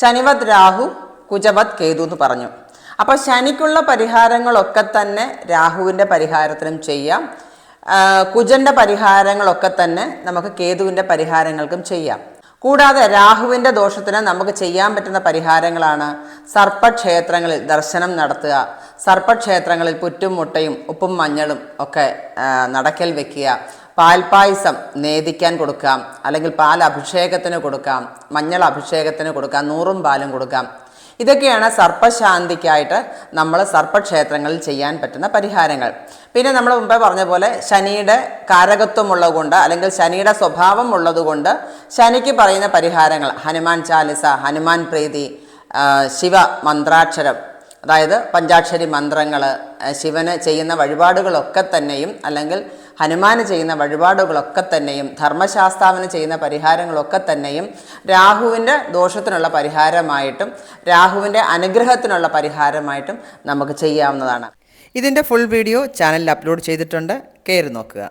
ശനിവത് രാഹു കുജവത് കേതു എന്ന് പറഞ്ഞു. അപ്പോൾ ശനിക്കുള്ള പരിഹാരങ്ങളൊക്കെ തന്നെ രാഹുവിന്റെ പരിഹാരത്തിനും ചെയ്യാം. കുജന്റെ പരിഹാരങ്ങളൊക്കെ തന്നെ നമുക്ക് കേതുവിന്റെ പരിഹാരങ്ങൾക്കും ചെയ്യാം. കൂടാതെ രാഹുവിന്റെ ദോഷത്തിന് നമുക്ക് ചെയ്യാൻ പറ്റുന്ന പരിഹാരങ്ങളാണ് സർപ്പക്ഷേത്രങ്ങളിൽ ദർശനം നടത്തുക സർപ്പക്ഷേത്രങ്ങളിൽ പുറ്റും മുട്ടയും ഉപ്പും മഞ്ഞളും ഒക്കെ നടക്കൽ വെക്കുക പാൽപ്പായസം നേദിക്കാൻ കൊടുക്കാം. അല്ലെങ്കിൽ പാൽ അഭിഷേകത്തിന് കൊടുക്കാം. മഞ്ഞൾ അഭിഷേകത്തിന് കൊടുക്കാം. നൂറും പാലും കൊടുക്കാം. ഇതൊക്കെയാണ് സർപ്പശാന്തിക്കായിട്ട് നമ്മൾ സർപ്പക്ഷേത്രങ്ങളിൽ ചെയ്യാൻ പറ്റുന്ന പരിഹാരങ്ങൾ. പിന്നെ നമ്മൾ മുമ്പേ പറഞ്ഞ പോലെ ശനിയുടെ കാരകത്വം ഉള്ളതുകൊണ്ട് അല്ലെങ്കിൽ ശനിയുടെ സ്വഭാവം ഉള്ളതുകൊണ്ട് ശനിക്ക് പറയുന്ന പരിഹാരങ്ങൾ. ഹനുമാൻ ചാലിസ ഹനുമാൻ പ്രീതി ശിവ മന്ത്രാക്ഷരം അതായത് പഞ്ചാക്ഷരി മന്ത്രങ്ങൾ ശിവന് ചെയ്യുന്ന വഴിപാടുകളൊക്കെ തന്നെയും അല്ലെങ്കിൽ ഹനുമാന് ചെയ്യുന്ന വഴിപാടുകളൊക്കെ തന്നെയും ധർമ്മശാസ്താവിന് ചെയ്യുന്ന പരിഹാരങ്ങളൊക്കെ തന്നെയും രാഹുവിന്റെ ദോഷത്തിനുള്ള പരിഹാരമായിട്ടും രാഹുവിന്റെ അനുഗ്രഹത്തിനുള്ള പരിഹാരമായിട്ടും നമുക്ക് ചെയ്യാവുന്നതാണ്. ഇതിന്റെ ഫുൾ വീഡിയോ ചാനലിൽ അപ്ലോഡ് ചെയ്തിട്ടുണ്ട്. കയറി നോക്കുക.